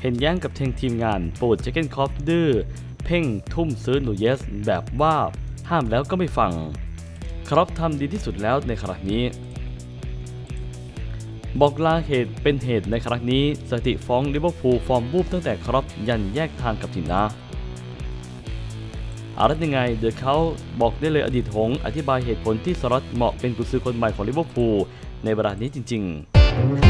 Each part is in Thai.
เห็นแย้งกับเทงทีมงานโปรดเจเกนคอฟดื้อเพ่งทุ่มซื้อนูเยส แบบว่าห้ามแล้วก็ไม่ฟัง ครับทำดีที่สุดแล้วในครั้งนี้ บอกลาเหตุเป็นเหตุในครั้งนี้สติฟ้องลิเวอร์พูลฟอร์มบูบตั้งแต่ครับยันแยกทางกับทีมนะอะไรยังไงเดอะเขาบอกได้เลยอดีตหงอธิบายเหตุผลที่สล็อตเหมาะเป็นกุญซือคนใหม่ของลิเวอร์พูลในเวลานี้จริง ๆ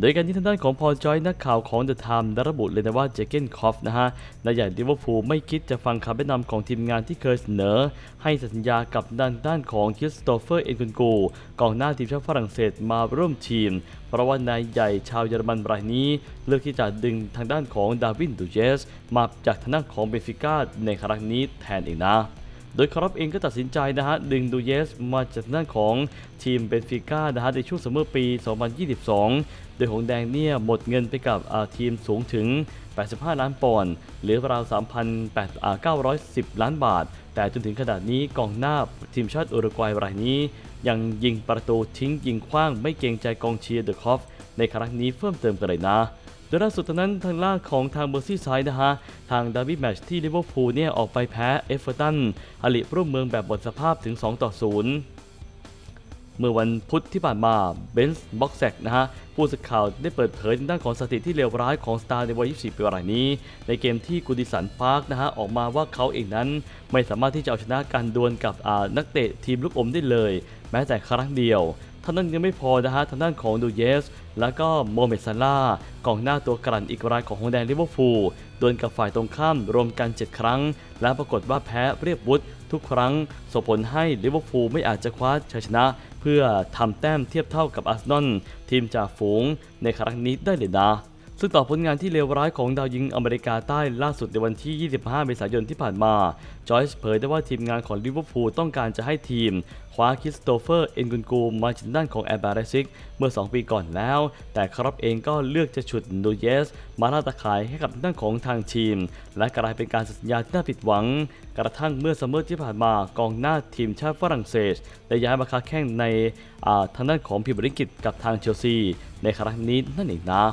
โดยการที่ทางด้านของพอลจอยนักข่าวของ The Times ได้ระบุเลยนะว่าเจเกนคอฟนะฮะนายใหญ่ลิเวอร์พูลไม่คิดจะฟังคำแนะนำของทีมงานที่เคยเสนอ ให้สัญญากับด้านด้านของคริสโตเฟอร์เอ็นกุนกูกองหน้าทีมชาติฝรั่งเศสมาร่วมทีม เพราะว่านายใหญ่ชาวเยอรมันรายนี้ เลือกที่จะดึงทางด้านของดาวินดูเจสมาจากทางด้านของเบนฟิก้าในครั้งนี้แทนเองนะโดยคาร์บเองก็ตัดสินใจนะฮะ ดึงดูเยสมาจากทางด้านของทีมเบนฟิก้านะฮะในช่วงซัมเมอร์ปี 2022 โดยหงแดงเนี่ยหมดเงินไปกับทีมสูงถึง 85 ล้านปอนด์หรือราว 3,910 ล้านบาท แต่จนถึงขนาดนี้กองหน้าทีมชาติอุรุกวัยรายนี้ ยังยิงประตูทิ้งยิงขว้างไม่เกรงใจกองเชียร์เดอะคอฟในครั้งนี้เพิ่มเติมกันเลยนะโดยล่าสุดตอนนั้นทางล่างของทางเบอร์ซี่ไซด์นะฮะ ทางดาร์บี้แมชที่ลิเวอร์พูลเนี่ยออกไปแพ้เอฟเวอร์ตันอลิร่วมเมืองแบบหมดสภาพถึง 2 ต่อ 0 เมื่อวันพุธที่ผ่านมาเบนส์บ็อกแซกนะฮะผู้สื่อข่าวได้เปิดเผยทางด้านของสถิติที่เลวร้ายของสตาร์ในวัย 24 ปีรายนี้ ในเกมที่กูดิสันพาร์คนะฮะออกมาว่าเขาเองนั้นไม่สามารถที่จะเอาชนะการดวลกับนักเตะทีมลูกอมได้เลย แม้แต่ครั้งเดียวท่านั้นยังไม่พอนะฮะทางด้านของดูเยส แล้วก็โมเมดซาลากองหน้าตัวกลั่นอีกรายของฮงแดงลิเวอร์พูลดวลกับฝ่ายตรงข้ามรวมกัน 7 ครั้ง และปรากฏว่าแพ้เรียบวุฒทุกครั้งส่งผลให้ลิเวอร์พูลไม่อาจจะคว้าชัยชนะ เพื่อทำแต้มเทียบเท่ากับอาร์เซนอลทีมจ่าฝูงในครั้งนี้ได้เลยนะ ซึ่งต่อผลงานที่เลวร้ายของดาวยิงอเมริกาใต้ล่าสุดในวันที่ 25 เมษายนที่ผ่านมา จอยส์เผยได้ว่าทีมงานของลิเวอร์พูลต้องการจะให้ทีม คว้าคริสโตเฟอร์ เอ็นกุนกูมาจากด้านของแอร์บาร์ซิกเมื่อ 2 ปีก่อนแล้ว แต่ครับเองก็เลือกจะฉุดดูเยส มาล่าตะขายให้กับด้านของทางทีม และกลายเป็นการสัญญาที่น่าผิดหวัง กระทั่งเมื่อซัมเมอร์ที่ผ่านมากองหน้าทีมชาติฝรั่งเศสได้ย้ายมาค้าแข่งในทางด้านของพิมพ์ริกิตกับทางเชลซี ในครั้งนี้นั่นเองนะ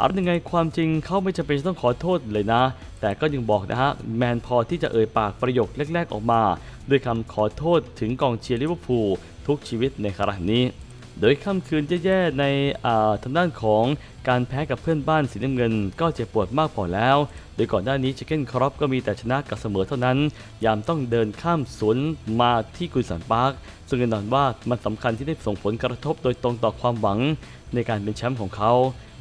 เอาเป็นยังไงความจริงเขาไม่จำเป็นจะต้องขอโทษเลยนะ แต่ก็ยังบอกนะฮะแมนพอที่จะเอ่ยปากประโยคแรก ๆออกมา ด้วยคำขอโทษถึงกองเชียร์ลิเวอร์พูลทุกชีวิตในครั้งนี้ โดยค่ำคืนแย่ๆในอ่าทางด้านของการแพ้กับเพื่อนบ้านสีน้ำเงิน ก็เจ็บปวดมากพอแล้ว โดยก่อนหน้านี้เชคเก้นครอปก็มีแต่ชนะกับเสมอเท่านั้น ยามต้องเดินข้ามสวนมาที่กุนสันปาร์คซึ่งแน่นอนว่ามันสำคัญที่ได้ส่งผลกระทบโดยตรงต่อความหวังในการเป็นแชมป์ของเขา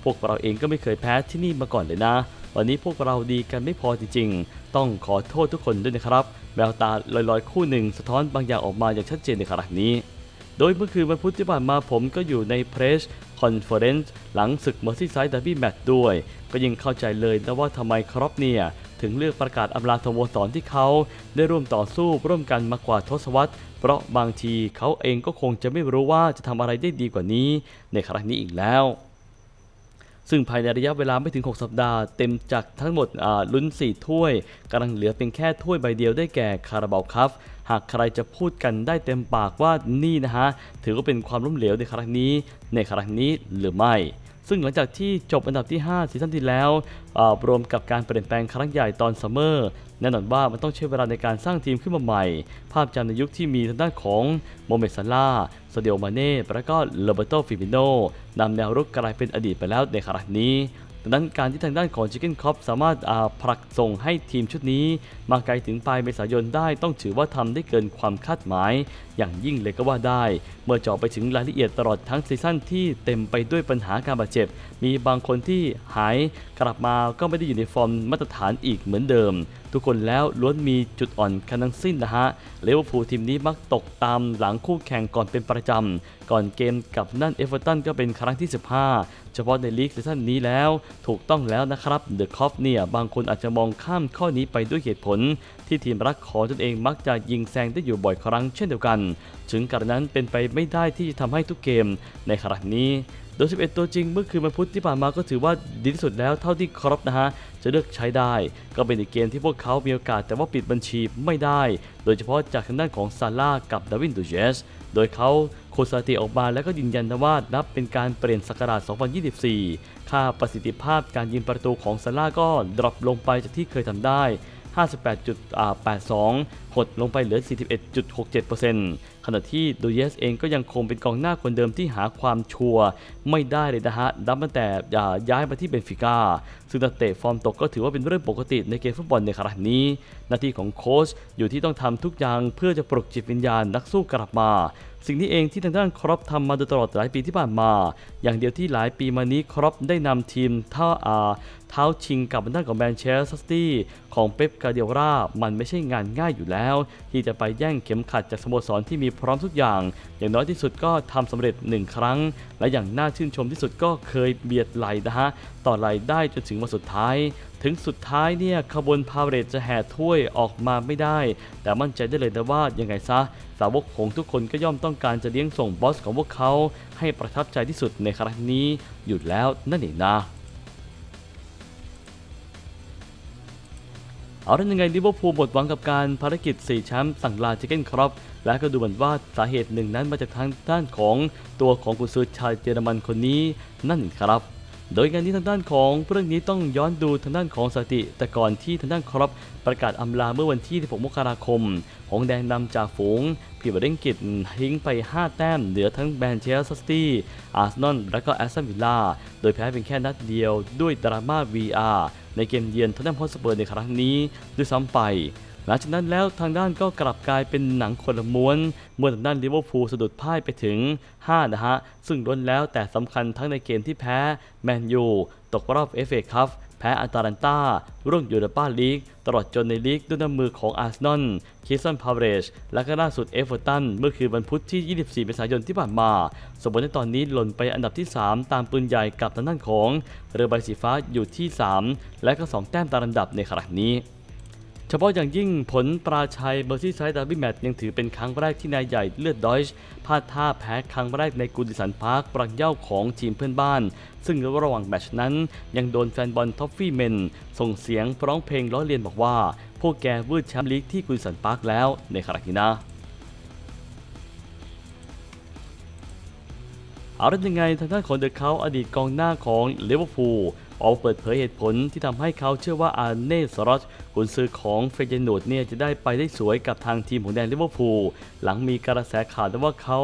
พวกเราเองก็ไม่เคยแพ้ที่นี่มาก่อนเลยนะ วันนี้พวกเราดีกันไม่พอจริงๆ ต้องขอโทษทุกคนด้วยนะครับ แววตาลอยๆ คู่หนึ่งสะท้อนบางอย่างออกมาอย่างชัดเจนในขณะนี้ โดยเมื่อคืนวันพุธที่ผ่านมาผมก็อยู่ในเพรสคอนเฟอเรนซ์หลังศึกเมอร์ซี่ไซด์ด r ร์บี้แมตช์ด้วย ก็ยิ่งเข้าใจเลยนะว่าทำไมครอปเนี่ยถึงเลือกประกาศอำลาสโมสรที่เขาได้ร่วมต่อสู้ร่วมกันมากว่าทศวรรษ เพราะบางทีเขาเองก็คงจะไม่รู้ว่าจะทำอะไรได้ดีกว่านี้ ในครั้งนี้อีกแล้ว ซึ่งภายในระยะเวลาไม่ถึง 6 สัปดาห์ เต็มจากทั้งหมดลุ้น 4 ถ้วยกำลังเหลือเพียงแค่ถ้วยใบเดียวได้แก่คาราบาวคับหากใครจะพูดกันได้เต็มปากว่านี่นะฮะ ถือว่าเป็นความล้มเหลวในครั้งนี้ ในครั้งนี้หรือไม่ ซึ่งหลังจากที่จบอันดับที่ 5 ซีซั่นที่แล้วรวมกับการเปลี่ยนแปลงครั้งใหญ่ตอนซัมเมอร์แน่นอนว่ามันต้องใช้เวลาในการสร้างทีมขึ้นมาใหม่ ภาพจำในยุคที่มีทางด้านของโมเมสซาลาห์ซาเดียมาเน่และก็โรเบโตฟิมิโนนำแนวรุกกลายเป็นอดีตไปแล้วในครั้งนี้ ดังนั้นการที่ทางด้านของจิกเก้นคอปสามารถผลักส่งให้ทีมชุดนี้ มาไกลถึงปลายเมษายนได้ต้องถือว่าทำได้เกินความคาดหมาย อย่างยิ่งเลยก็ว่าได้ เมื่อเจาะไปถึงรายละเอียดตลอดทั้งซีซั่นที่เต็มไปด้วยปัญหาการบาดเจ็บ มีบางคนที่หายกลับมาก็ไม่ได้อยู่ในฟอร์มมาตรฐานอีกเหมือนเดิมทุกคนแล้วล้วนมีจุดอ่อนกันทั้งสิ้นนะฮะเลเวอร์พูลทีมนี้มักตกตามหลังคู่แข่งก่อนเป็นประจำ ก่อนเกมกับนั่นเอเวอร์ตันก็เป็นครั้งที่ 15 เฉพาะในลีกซีซั่นนี้แล้วถูกต้องแล้วนะครับเดอะคอฟเนี่ยบางคนอาจจะมองข้ามข้อนี้ไปด้วยเหตุผล ที่ทีมรักของตนเองมักจะยิงแซงได้อยู่บ่อยครั้งเช่นเดียวกัน ถึงกระนั้นเป็นไปไม่ได้ที่จะทำให้ทุกเกมในขณะนี้ โดย 11 ตัวจริงเมื่อคืนวันพุธที่ผ่านมาก็ถือว่าดีที่สุดแล้วเท่าที่ครบนะฮะ จะเลือกใช้ได้ ก็เป็นอีกเกมที่พวกเขามีโอกาสแต่ว่าปิดบัญชีไม่ได้ โดยเฉพาะจากทางด้านของซาร่ากับดาวินดูเจสโดยเขาโคสติออกมาแล้วก็ยืนยันนะว่านับเป็นการเปลี่ยนศักราช 2024 ค่าประสิทธิภาพการยิงประตูของซาร่าก็ดรอปลงไปจากที่เคยทำได้ 58.82 หดลงไปเหลือ 41.67%ขณะที่ดูเยสเองก็ยังคงเป็นกองหน้าคนเดิมที่หาความชัวร์ไม่ได้เลยนะฮะนับตั้งแต่ย้ายมาที่เบนฟิก้า ซึ่งนักเตะฟอร์มตกก็ถือว่าเป็นเรื่องปกติในเกมฟุตบอลในครั้งนี้ หน้าที่ของโค้ชอยู่ที่ต้องทำทุกอย่างเพื่อจะปลุกจิตวิญญาณนักสู้กลับมา สิ่งนี้เองที่ทางด้านครอปทำมาโดยตลอดหลายปีที่ผ่านมา อย่างเดียวที่หลายปีมานี้ครอปได้นำทีมท่าอาเท้าชิงกับทางด้านของแมนเชสเตอร์ซิตี้ของเป๊ปกาเดียรามันไม่ใช่งานง่ายอยู่แล้ว ที่จะไปแย่งเข็มขัดจากสโมสรที่มีพร้อมทุกอย่าง อย่างน้อยที่สุดก็ทำสำเร็จหนึ่งครั้ง และอย่างน่าชื่นชมที่สุดก็เคยเบียดไหลนะฮะต่อไหลได้จนถึงวันสุดท้าย ถึงสุดท้ายเนี่ยขบวนพาเหรดจะแห่ถ้วยออกมาไม่ได้ แต่มั่นใจได้เลยนะว่ายังไงซะ สาวกขงทุกคนก็ย่อมต้องการจะเลี้ยงส่งบอสของพวกเขา ให้ประทับใจที่สุดในครั้งนี้อยู่แล้วนั่นเองนะเอาละยังไงลิเวอร์พูลหมดหวังกับการภารกิจ 4 แชมป์สั่งลาเจเกนครอปและก็ดูเหมือนว่าสาเหตุหนึ่งนั้นมาจากทางด้านของตัวของกุซือชาวเยอรมันคนนี้นั่นครับ โดยงานนี้ทางด้านของเรื่องนี้ต้องย้อนดูทางด้านของสติแต่ก่อนที่ทางด้านครอปประกาศอำลาเมื่อวันที่ 16 มกราคม หงแดงนำจากฝูงพีบเร่งกิจทิ้งไป 5 แต้ม เหลือทั้งแมนเชสตี้ อาร์เซนอล และก็แอสตันวิลล่า โดยแพ้เพียงแค่นัดเดียวด้วยดราม่า VR ในเกมเยือนทอตแนมฮอตสเปอร์ในครั้งนี้ด้วยซ้ำไป หลังจากนั้นแล้วทางด้านก็กลับกลายเป็นหนังคนละม้วนเมื่อทางด้านลิเวอร์พูลสะดุดพ่ายไปถึง 5 นะฮะ ซึ่งล้นแล้วแต่สำคัญทั้งในเกมที่แพ้แมนยูตกรอบเอฟเอคัพแพ้อัตาลันตาร่วงยูโรปาลีก ตลอดจนในลีกด้วยน้ำมือของอาร์เซนอลคิสันพาวเรช และก็ล่าสุดเอฟเวอร์ตัน เมื่อคืนวันพุธที่ 24 เมษายนที่ผ่านมา สมบูรณ์ในตอนนี้หล่นไปอันดับที่ 3 ตามปืนใหญ่กับทางด้านของ เรือใบสีฟ้าอยู่ที่ 3 และก็ 2 แต้มตามลำดับในขณะนี้ เฉพาะอย่างยิ่งผลปราชัยเมอร์ซี่ไซด์ดาร์บี้แมตช์ยังถือเป็นครั้งแรกที่นายใหญ่เลือดดอยช์พลาดท่าแพ้ครั้งแรกในกูดิสันพาร์คปรังเย่าของทีมเพื่อนบ้าน ซึ่งระหว่างแมตช์นั้น ยังโดนแฟนบอลท็อฟฟี่เมน ส่งเสียงร้องเพลงล้อเลียนบอกว่า พวกแกวืดแชมป์ลีกที่กูดิสันพาร์คแล้วในขณะนี้นะเอาละยังไงทางด้านของเดอะเขาอดีตกองหน้าของลิเวอร์พูล ออกเปิดเผยเหตุผลที่ทำให้เขาเชื่อว่าอาเน่สรอชกุนซือของเฟยนูดเนี่ยจะได้ไปได้สวยกับทางทีมของแดนลิเวอร์พูลหลังมีกระแสข่าวว่าเขา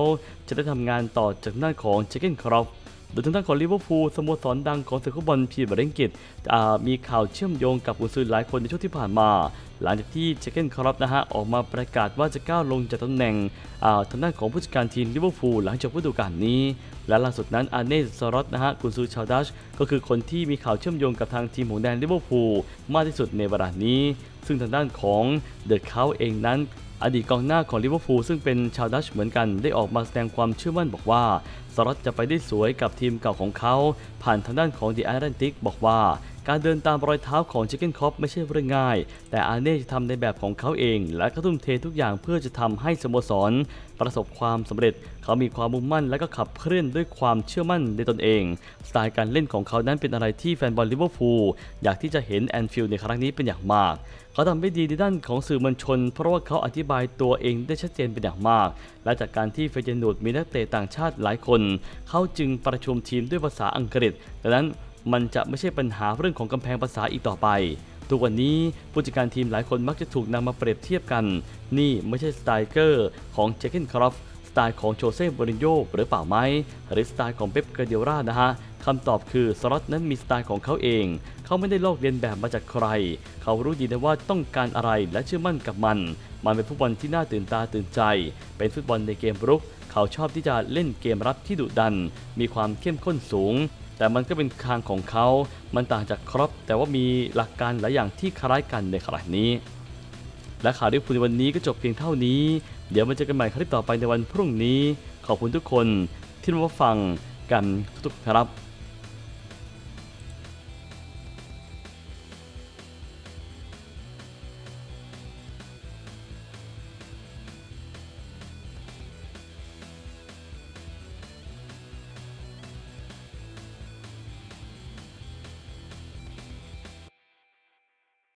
จะได้ทำงานต่อจากด้านของเจเกนครอฟ โดยทางด้านของลิเวอร์พูลสโมสรดังของศึกฟุตบอลพรีเมียร์ลีกอ่ามีข่าวเชื่อมโยงกับกุนซือหลายคนในช่วงที่ผ่านมา หลังจากที่เจเกนครอฟนะฮะออกมาประกาศว่าจะก้าวลงจากตำแหน่งทางด้านของผู้จัดการทีมลิเวอร์พูลหลังจบฤดูกาลนี้ และล่าสุดนั้นอาร์เน่สรอตนะฮะกุนซือชาวดัชก็คือคนที่มีข่าวเชื่อมโยงกับทางทีมของแดนลิเวอร์พูลมากที่สุดในเวลานี้ ซึ่งทางด้านของเดอะเขาเองนั้นอดีตกองหน้าของลิเวอร์พูลซึ่งเป็นชาวดัชเหมือนกันได้ออกมาแสดงความเชื่อมั่นบอกว่า สรอตจะไปได้สวยกับทีมเก่าของเขา ผ่านทางด้านของดีแอตแลนติกบอกว่า การเดินตามรอยเท้าของชิคเก้นคอปไม่ใช่เรื่องง่าย แต่อาเน่จะทำในแบบของเขาเอง และก็ทุ่มเททุกอย่างเพื่อจะทำให้สโมสร ประสบความสำเร็จ เขามีความมุ่งมั่น และก็ขับเคลื่อนด้วยความเชื่อมั่นในตนเอง สไตล์การเล่นของเขานั้นเป็นอะไรที่แฟนบอลลิเวอร์พูลอยากที่จะเห็นแอนฟิลด์ในครั้งนี้เป็นอย่างมาก เขาทำได้ดีในด้านของสื่อมวลชน เพราะว่าเขาอธิบายตัวเองได้ชัดเจนเป็นอย่างมาก และจากการที่เฟเจนูดมีนักเตะต่างชาติหลายคน เขาจึงประชุมทีมด้วยภาษาอังกฤษดังนั้น มันจะไม่ใช่ปัญหาเรื่องของกำแพงภาษาอีกต่อไป ทุกวันนี้ผู้จัดการทีมหลายคนมักจะถูกนำมาเปรียบเทียบกัน นี่ไม่ใช่สไตล์เกอร์ของเจคเกนครอฟสไตล์ของโจเซ่บรินโยหรือเปล่าไหมหรือสไตล์ของเป๊ปกาเดียร่านะฮะคำตอบคือสล็อตนั้นมีสไตล์ของเขาเอง เขาไม่ได้ลอกเลียนแบบมาจากใคร เขารู้ดีนะว่าต้องการอะไรและเชื่อมั่นกับมัน มันเป็นฟุตบอลที่น่าตื่นตาตื่นใจ เป็นฟุตบอลในเกมรุก เขาชอบที่จะเล่นเกมรับที่ดุดัน มีความเข้มข้นสูง แต่มันก็เป็นทางของเขา มันต่างจากครอปแต่ว่ามีหลักการหลายอย่างที่คล้ายกันในขณะนี้ และข่าวที่คุณในวันนี้ก็จบเพียงเท่านี้ เดี๋ยวมาเจอกันใหม่คลิปต่อไปในวันพรุ่งนี้ ขอบคุณทุกคนที่มาฟังกันทุกครับ